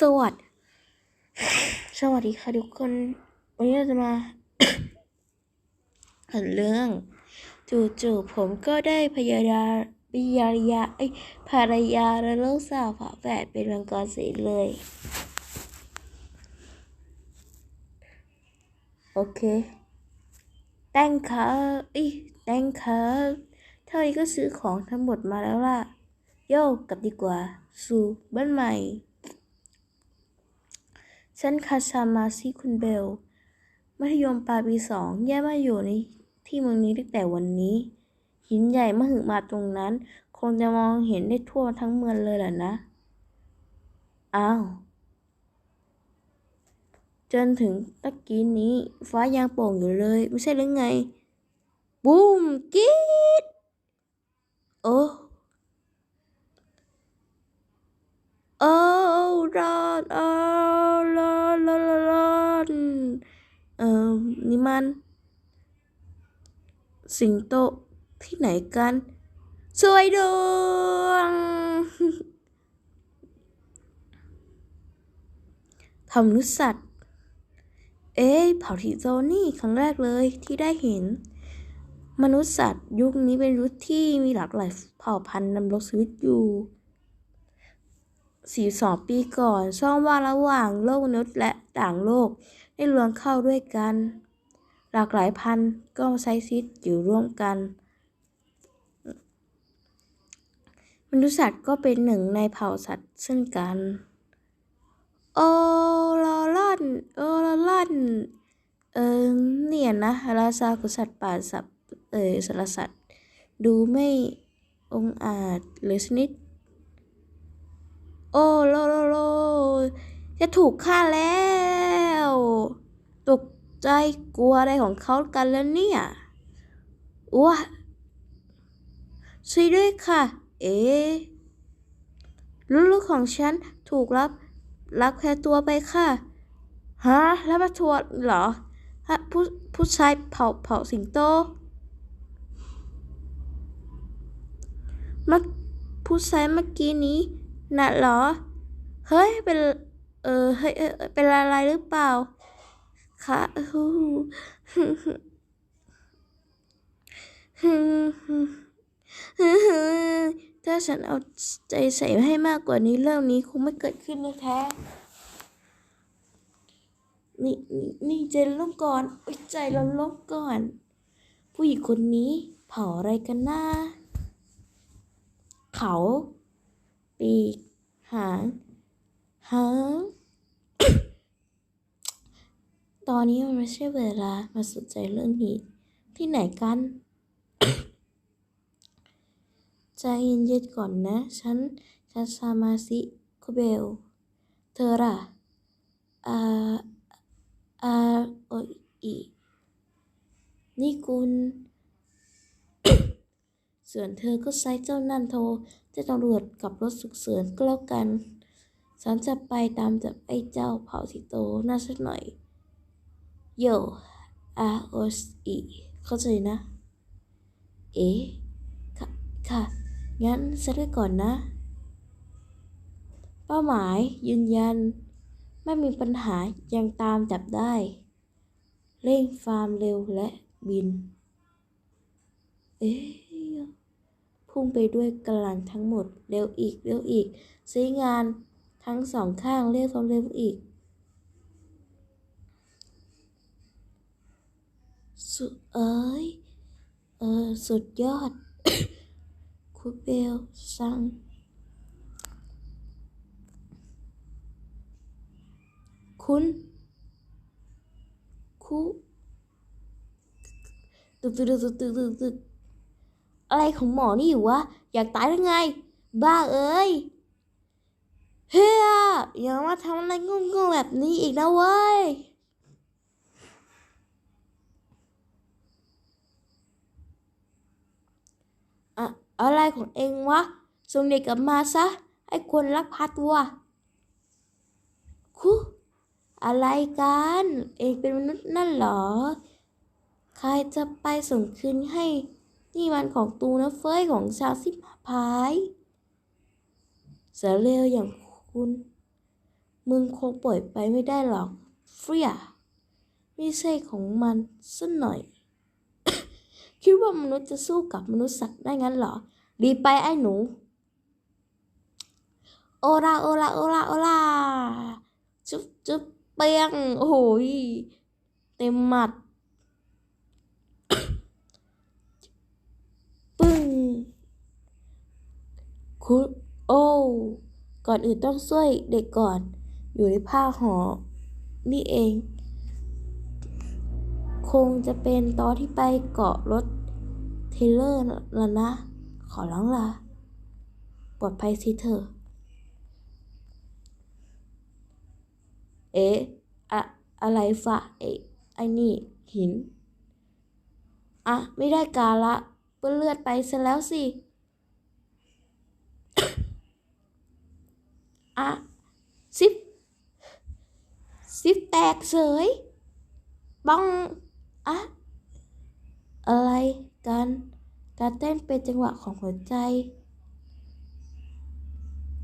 สวัสดีสวัสดีค่ะทุกคน วันนี้เราจะมาอ่านเรื่องจู่ๆผมก็ได้พยายาพยายาไอภรรยาและลูกสาวฝาแฝดเป็นมังกรสีเลย โอเคแตงครับอีแตงครับเท่านี้ก็ซื้อของทั้งหมดมาแล้วล่ะ โยกกลับดีกว่า สู่บ้านใหม่ ฉันคาชามาซิคุณเบล มัธยมปลายปีสองแย้ายมาอยู่ในที่เมืองนี้ตั้งแต่วันนี้ หินใหญ่มหึมาตรงนั้น คงจะมองเห็นได้ทั่วทั้งเมืองเลยแหละนะ อ้าว จนถึงตะกี้นี้ ฟ้ายังโป่งอยู่เลย ไม่ใช่หรือไง บูมกีดโอ้ โอ้รอนโอ้รอนรอนรอนรอนเออนี่มัน สิงโตที่ไหนกันสวยดวงทำนุสัตว์ เอ๊ะเผ่าทิโซนี่ครั้งแรกเลยที่ได้เห็น มนุษย์สัตว์ยุคนี้เป็นยุคที่มีหลากหลายเผ่าพันธุ์ดำรงชีวิตอยู่ 42 ปีก่อน ช่องว่างระหว่างโลกมนุษย์และต่างโลก ได้รวมเข้าด้วยกัน หลากหลายพันธุ์ก็ใช้ชีวิตอยู่ร่วมกัน มนุษย์สัตว์ก็เป็นหนึ่งในเผ่าสัตว์เช่นกัน โอลอลอนโอลอลอนเออเนี่ยนะราชาของสัตว์ป่าสับเออสารสัตว์ ดูไม่องอาจเลยสักนิด โอ้โลโลโลจะถูกฆ่าแล้ว ตกใจกลัวอะไรของเขากันแล้วเนี่ยว้าช่วยด้วยค่ะ เอ๊ลูกๆของฉันถูกรับลักแพตัวไปค่ะ ฮะ แล้วมาทวร์เหรอฮะผู้ผู้ชายเผาเผาสิงโตมื่อผู้ชายเมื่อกี้นี้ น่ะเหรอ เฮ้ย เป็น เออ เฮ้ยเออเป็นอะไรหรือเปล่า คะฮู้ถ้าฉันเอาใจใส่ให้มากกว่านี้เรื่องนี้คงไม่เกิดขึ้นนะแท้นี่นี่นี่ใจร่มก่อนอใจเราลบก่อน ผู้หญิงคนนี้เผาอะไรกันนะเขา ปีก หางหางตอนนี้มันไม่ใช่เวลามาสนใจเรื่องนี้ ที่ไหนกัน ใจเย็นๆก่อนนะ ฉันคาซามาซิโคเบล เธอล่ะอาอาโออีนี่คุณ ส่วนเธอก็ใช้เจ้านั่นโทรแจ้งตำรวจกับรถฉุกเฉินก็แล้วกัน ฉันจะไปตามจับไอ้เจ้าเผ่าสิโตน่าสักหน่อย โยอาโอสอีเข้าใจนะ เอ๊ะ ค่ะ ค่ะ งั้นเซตไว้ก่อนนะ เป้าหมายยืนยัน ไม่มีปัญหายังตามจับได้ เร่งฟาร์มเร็วและบิน เอ๊ะ พุ่งไปด้วยกำลังทั้งหมด เร็วอีกเร็วอีกใช้งานทั้งสองข้างเรียกความเร็วอีกสุดเอ้ยเออสุดยอด คุณเบลสั่งคุณคุตึกตึกตึกตึกตึกตึก อะไรของหมอนี่อยู่วะ อยากตายหรือไง บ้าเอ้ย เฮียอย่ามาทำอะไรงงๆแบบนี้อีกนะเว้ยอะอะไรของเองวะส่งเด็กกลับมาซะให้คนรักพาตัวคุอะไรกัน เองเป็นมนุษย์นั่นเหรอ ใครจะไปส่งคืนให้ นี่มันของตูนะเฟ้ยของชาวสิบพายเสเลวอย่างคุณ มึงคงปล่อยไปไม่ได้หรอกเฟียไม่ใช่ของมันสักหน่อย คิดว่ามนุษย์จะสู้กับมนุษย์สัตว์ได้งั้นเหรอ ดีไปไอ้หนู โอลาโอลาโอลาโอลาจุ๊บจุ๊บเปียงโอ้ยเต็มหมัด ปึ้ง คุณโอ้ก่อนอื่นต้องช่วยเด็กก่อน อยู่ในผ้าห่อนี่เอง คงจะเป็นตอนที่ไปเกาะรถเทเลอร์ล้วนะ ขอร้องละปลอดภัยสิเธอะเอ๊ะอะอะไรฟะเอ๊ะไอ้นี่หิน อะ ไม่ได้การละเปื้อนเลือดไปซะแล้วสิ อะซิปซิปแตกเสยบ้องอะอะไรกัน การเต้นเป็นจังหวะของหัวใจ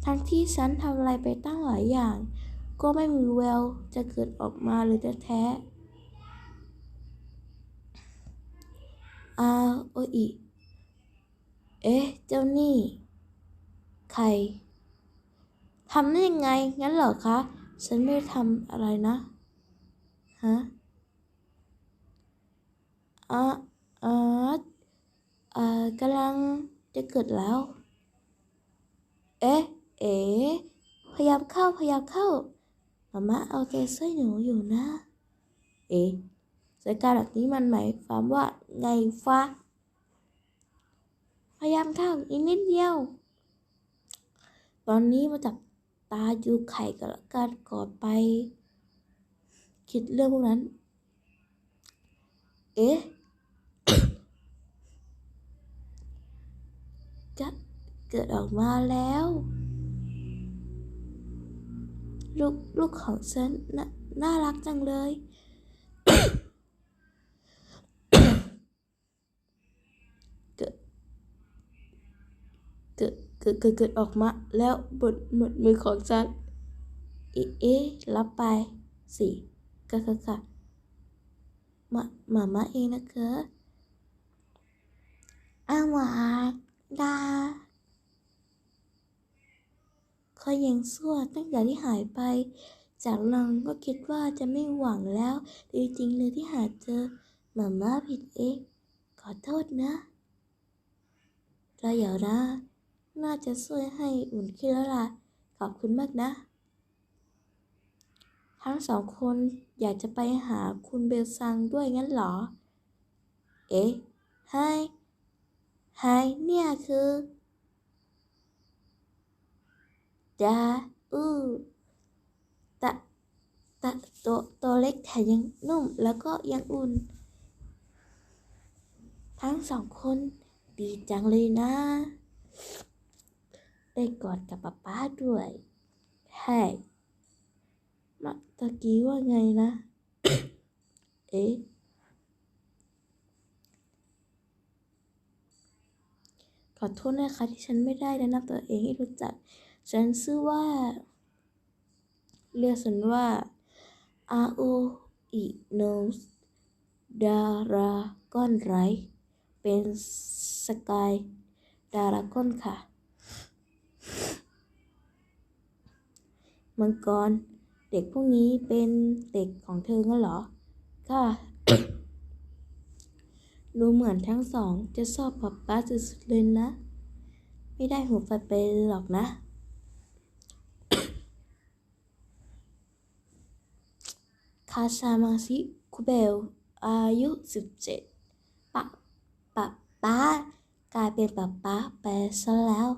ทั้งที่ฉันทำอะไรไปตั้งหลายอย่าง ก็ไม่มีแววจะเกิดออกมาเลยแท้ๆอาโออิ เอ๊ะ เจ้านี่ ใคร ทำได้ยังไง งั้นเหรอคะ ฉันไม่ทำอะไรนะ ฮะอะอะอ่ากำลังจะเกิดแล้ว เอ๊ะ เอ๋พยายามเข้า พยายามเข้ามาม่าเอาใจใส่หนูอยู่นะ เอ๊ะสถานการณ์แบบนี้มันหมายความว่าไงฟ้าพยายามเข้าอีกนิดเดียว ตอนนี้มาจับ ตาดูไข่กันละกันก่อนไป คิดเรื่องพวกนั้น เอ๊ะจะเกิดออกมาแล้ว ลูกลูกของฉันนน่ารักจังเลย เกิด เกิดเกิดเกิดออกมาแล้วบนบนมือของฉัน เอ๊ะรับไปสิค่ะค่ะค่ะมามามาเองนะคะอ้าวาดาเขายังสั่วตั้งแต่ที่หายไป จากลังก็คิดว่าจะไม่หวังแล้วจริงๆเลยที่หาเจอหมาม่าผิดเองขอโทษนะเราเดี๋ยวนะ น่าจะช่วยให้อุ่นขึ้นแล้วล่ะ ขอบคุณมากนะ ทั้งสองคนอยากจะไปหาคุณเบลซังด้วยงั้นเหรอ เอ๊ะไฮไฮเนี่ยคือดาอือตะตะตัวตัวเล็กแถมยังนุ่มแล้วก็ยังอุ่น ทั้งสองคนดีจังเลยนะ ได้กอดกับป๊าป๊าด้วยใช่มาตะกี้ว่าไงนะ เอ๊ะขอโทษนะคะที่ฉันไม่ได้แนะนำตัวเองให้รู้จัก ฉันชื่อว่า เรียกฉันว่าอาโออิโนสดารากอนไร เป็นสกายดารากอนค่ะ มังกร เด็กพวกนี้เป็นเด็กของเธองั้นเหรอ ค่ะ ดูเหมือนทั้งสองจะชอบป๊าป๊าสุดๆเลยนะ ไม่ได้หัวไฟไปหรอกนะ คาซามาซิคุเบล อายุสิบเจ็ดปะปะป๊ากลายเป็นป๊าป๊าไปซะแล้ว